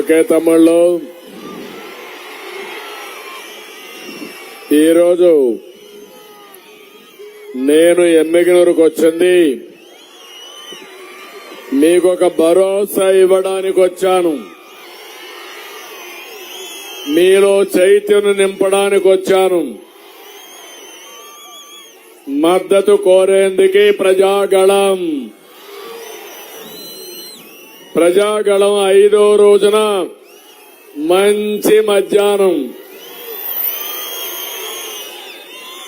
Okay తమ్ముళ్ళు. ఈరోజు నేను ఎమ్మిగినూరుకు వచ్చింది. మీకు ఒక భరోసా ఇవ్వడానికి వచ్చాను. మీలో చైతన్యం నింపడానికి వచ్చాను. మద్దతు కోరేందుకే ప్రజాగళం. ప్రజాగళం ఐదో రోజున మంచి మధ్యాహ్నం.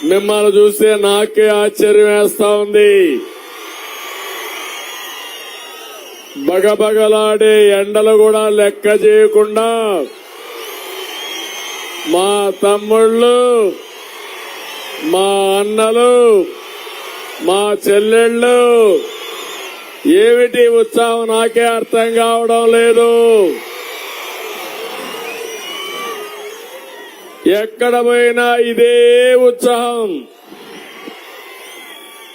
మిమ్మల్ని చూస్తే నాకే ఆశ్చర్యం వేస్తా ఉంది. బగబగలాడే ఎండలు కూడా లెక్క చేయకుండా మా తమ్ముళ్ళు మా అన్నలు మా చెల్లెళ్ళు ఏమిటి ఉత్సాహం? నాకే అర్థం కావడం లేదు. ఎక్కడ పోయినా ఇదే ఉత్సాహం.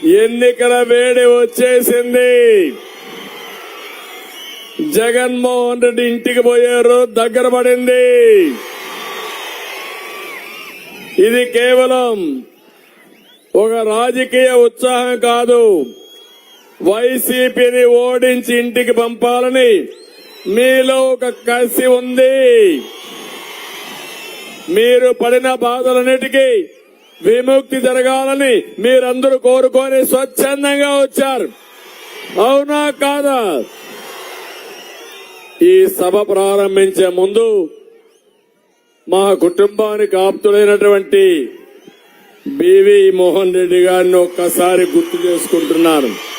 ఎన్నికల వేడి వచ్చేసింది. జగన్మోహన్ రెడ్డి ఇంటికి పోయారు దగ్గర పడింది. ఇది కేవలం ఒక రాజకీయ ఉత్సాహం కాదు. వైసీపీని ఓడించి ఇంటికి పంపాలని మీలో ఒక కసి ఉంది. మీరు పడిన బాధలన్నిటికీ విముక్తి జరగాలని మీరందరూ కోరుకొని స్వచ్ఛందంగా వచ్చారు. అవునా కాదా? ఈ సభ ప్రారంభించే ముందు మా కుటుంబానికి ఆప్తుడైనటువంటి బివి మోహన్ రెడ్డి గారిని ఒక్కసారి గుర్తు చేసుకుంటున్నాను.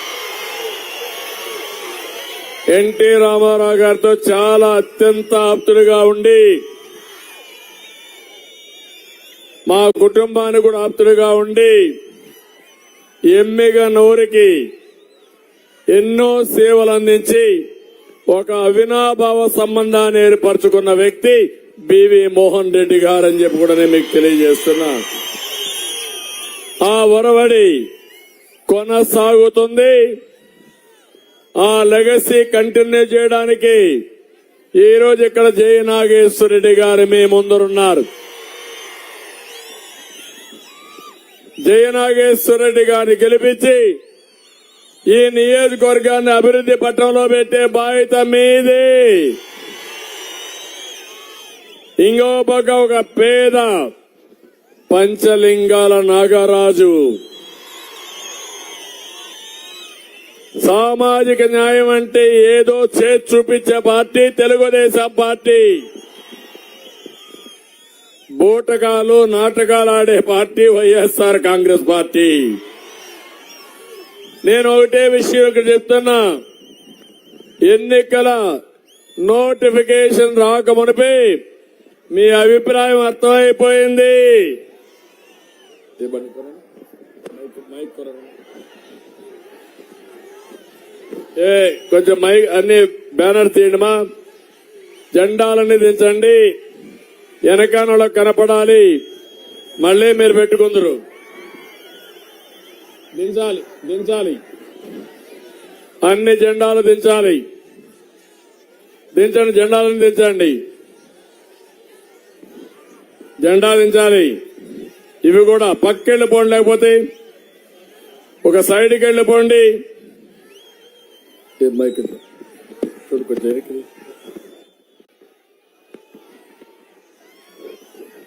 ఎన్టీ రామారావు గారితో చాలా అత్యంత ఆప్తుడిగా ఉండి మా కుటుంబానికి కూడా ఆప్తుడిగా ఉండి ఎమ్మిగ నోరికి ఎన్నో సేవలు అందించి ఒక అవినాభావ సంబంధాన్ని ఏర్పరచుకున్న వ్యక్తి బివి మోహన్ రెడ్డి గారు అని చెప్పి కూడా నేను మీకు తెలియజేస్తున్నా. ఆ ఒరవడి కొనసాగుతుంది. ఆ లెగసీ కంటిన్యూ చేయడానికి ఈ రోజు ఇక్కడ జయ నాగేశ్వర రెడ్డి గారు మీ ముందరున్నారు. జయ నాగేశ్వర రెడ్డి గారిని గెలిపించి ఈ నియోజకవర్గాన్ని అభివృద్ధి పట్టంలో పెట్టే బాధ్యత మీది. ఇంకో పక్క ఒక పేద పంచలింగాల నాగరాజు సామాజిక న్యాయం అంటే ఏదో చేసి చూపించే పార్టీ తెలుగుదేశం పార్టీ. బూటకాలు నాటకాలు ఆడే పార్టీ వైఎస్ఆర్ కాంగ్రెస్ పార్టీ. నేను ఒకటే విషయం ఇక్కడ చెప్తున్నా. ఎన్నికల నోటిఫికేషన్ రాకమునిపే మీ అభిప్రాయం అర్థమైపోయింది. ఏ కొంచెం మై అన్ని బ్యానర్ తీయడమా. జెండాలన్నీ దించండి. వెనకానలో కనపడాలి. మళ్ళీ మీరు పెట్టుకుందరు. దించాలి దించాలి. అన్ని జెండాలు దించాలి. దించండి జెండాలను దించండి. జెండా దించాలి. ఇవి కూడా పక్కెళ్ళిపోండి లేకపోతే ఒక సైడ్కి వెళ్ళిపోండి. ఏ మైక్ చూడు కొంచెం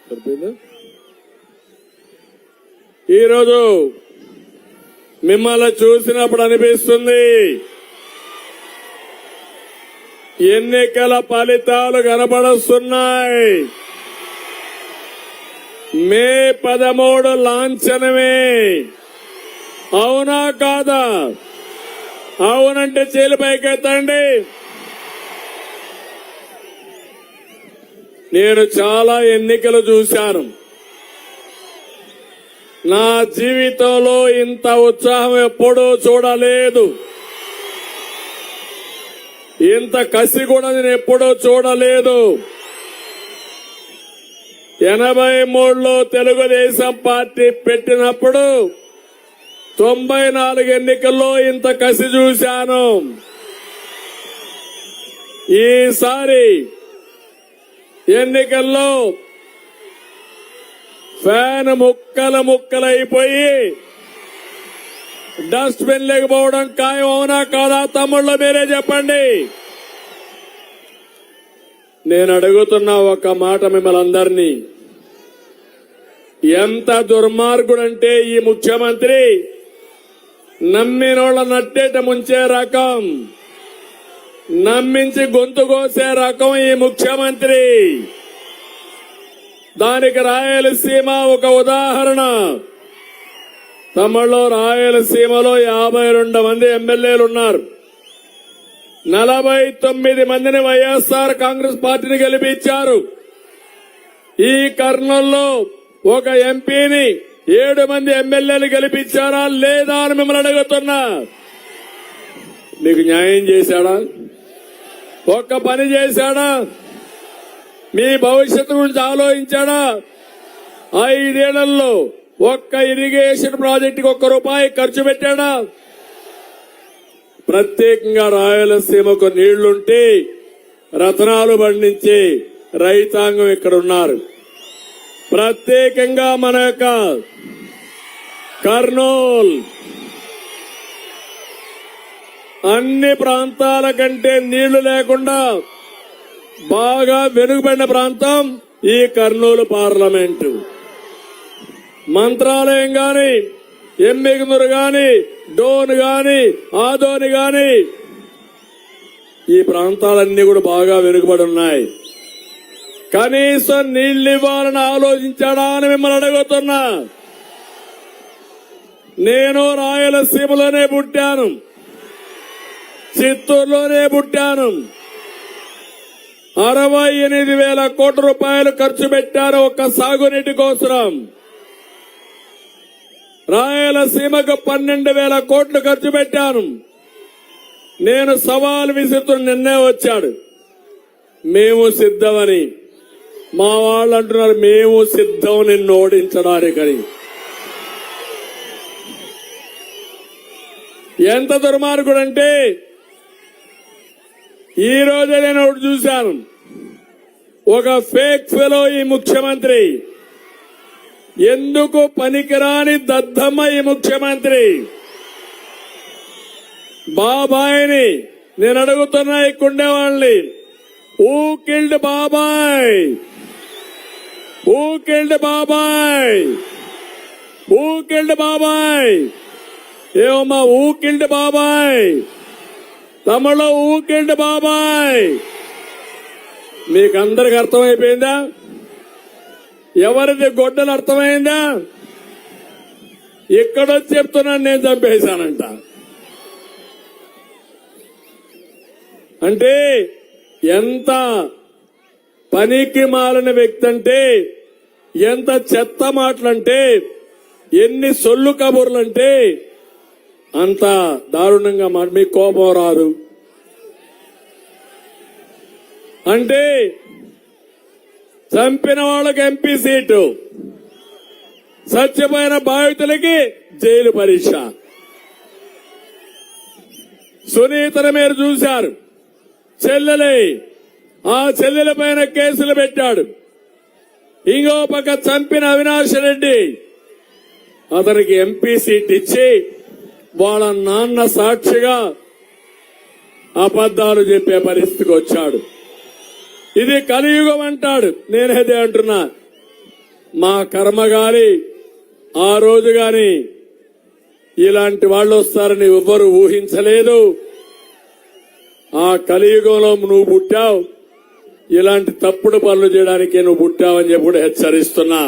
సరిపోయిందా ఈరోజు మిమ్మల్ని చూసినప్పుడు అనిపిస్తుంది ఎన్నికల ఫలితాలు కనబడుస్తున్నాయి. మే పదమూడు లాంఛనమే. అవునా కాదా? అవునంటే చేలు పైకెత్తండి. నేను చాలా ఎన్నికలు చూశాను. నా జీవితంలో ఇంత ఉత్సాహం ఎప్పుడూ చూడలేదు. ఇంత కసి కూడా నేను ఎప్పుడూ చూడలేదు. ఎనభై మూడులో తెలుగుదేశం పార్టీ పెట్టినప్పుడు తొంభై నాలుగు ఎన్నికల్లో ఇంత కసి చూశాను. ఈసారి ఎన్నికల్లో ఫ్యాన్ ముక్కల ముక్కలైపోయి డస్ట్ బిన్ లేకపోవడం ఖాయం అవునా కాదా తమ్ముళ్ళు మీరే చెప్పండి. నేను అడుగుతున్న ఒక మాట మిమ్మల్ని అందరినీ. ఎంత దుర్మార్గుడంటే ఈ ముఖ్యమంత్రి నమ్మినోళ్ళ నట్టేట ముంచే రకం. నమ్మించి గొంతు కోసే రకం ఈ ముఖ్యమంత్రి. దానికి రాయలసీమ ఒక ఉదాహరణ. తమిళలో రాయలసీమలో యాభై రెండు మంది ఎమ్మెల్యేలు ఉన్నారు. నలభై తొమ్మిది మందిని వైఎస్ఆర్ కాంగ్రెస్ పార్టీని గెలిపించారు. ఈ కర్నూల్లో ఒక ఎంపీని ఏడు మంది ఎమ్మెల్యేలు గెలిపించారా లేదా అని మిమ్మల్ని అడుగుతున్నా. మీకు న్యాయం చేశాడా? ఒక్క పని చేశాడా? మీ భవిష్యత్తు గురించి ఆలోచించాడా? ఐదేళ్ళలో ఒక్క ఇరిగేషన్ ప్రాజెక్టుకి ఒక్క రూపాయి ఖర్చు పెట్టాడా? ప్రత్యేకంగా రాయలసీమకు నీళ్ళుంటే రతనాలు పండించే రైతాంగం ఇక్కడ ఉన్నారు ప్రత్యేకంగా మన యొక్క కర్నూల్ అన్ని ప్రాంతాల కంటే నీళ్ళు లేకుండా బాగా వెనుకబడిన ప్రాంతం ఈ కర్నూలు పార్లమెంటు. మంత్రాలయం గాని ఎమ్మిగునూరు గాని డోన్ గాని ఆదోని గాని ఈ ప్రాంతాలన్నీ కూడా బాగా వెనుకబడి ఉన్నాయి. కనీసం నీళ్ళు ఇవ్వాలని ఆలోచించాడా అని మిమ్మల్ని అడుగుతున్నా. నేను రాయలసీమలోనే పుట్టాను. చిత్తూరులోనే పుట్టాను. అరవై ఎనిమిది వేల కోట్ల రూపాయలు ఖర్చు పెట్టారు ఒక్క సాగునీటి కోసం రాయలసీమకు పన్నెండు వేల కోట్లు ఖర్చు పెట్టాను. నేను సవాల్ విసురుతున్న నిన్నే వచ్చాడు. మేము సిద్ధమని. మా వాళ్ళు అంటున్నారు మేము సిద్ధం నిన్ను ఓడించడానికని ఎంత దుర్మార్గుడంటే ఈ రోజే నేను ఒకటి చూశాను. ఒక ఫేక్ ఫెలో ఈ ముఖ్యమంత్రి. ఎందుకు పనికిరాని దద్దమ్మ ఈ ముఖ్యమంత్రి? బాబాయిని నేను అడుగుతున్నా ఇక్కడే వాళ్ళని ఊ కిల్డ్ బాబాయ్! ఊకెళ్ళి బాబాయ్! ఊకెళ్ళి బాబాయ్! ఏమమ్మా ఊకెళ్ళి బాబాయ్! తమిళ ఊకెళ్ళి బాబాయ్! మీకందరికి అర్థమైపోయిందా? ఎవరిది గొడ్డలు అర్థమైందా? ఇక్కడొచ్చి చెప్తున్నాను నేను చంపేశానంట. అంటే ఎంత పనికి మాలిన వ్యక్తి అంటే ఎంత చెత్త మాటలంటే ఎన్ని సొల్లు కబుర్లంటే అంత దారుణంగా మాట మీకు కోపం రాదు. అంటే చంపిన వాళ్ళకి ఎంపీ సీటు సత్యమైన బాధితులకి జైలు పరీక్ష. సునీతను మీరు చూశారు. చెల్లెలే ఆ చెల్లెల పైన కేసులు పెట్టాడు. ఇంకో పక్క చంపిన అవినాష్ రెడ్డి. అతనికి ఎంపీ సీట్ ఇచ్చి వాళ్ళ నాన్న సాక్షిగా అబద్దాలు చెప్పే పరిస్థితికి వచ్చాడు. ఇది కలియుగం అంటాడు. నేనేదే అంటున్నా మా కర్మ గాని ఆ రోజు గాని ఇలాంటి వాళ్ళు వస్తారని ఎవ్వరు ఊహించలేదు. ఆ కలియుగంలో నువ్వు పుట్టావు. ఇలాంటి తప్పుడు పనులు చేయడానికి నువ్వు పుట్టావని చెప్పి కూడా హెచ్చరిస్తున్నా.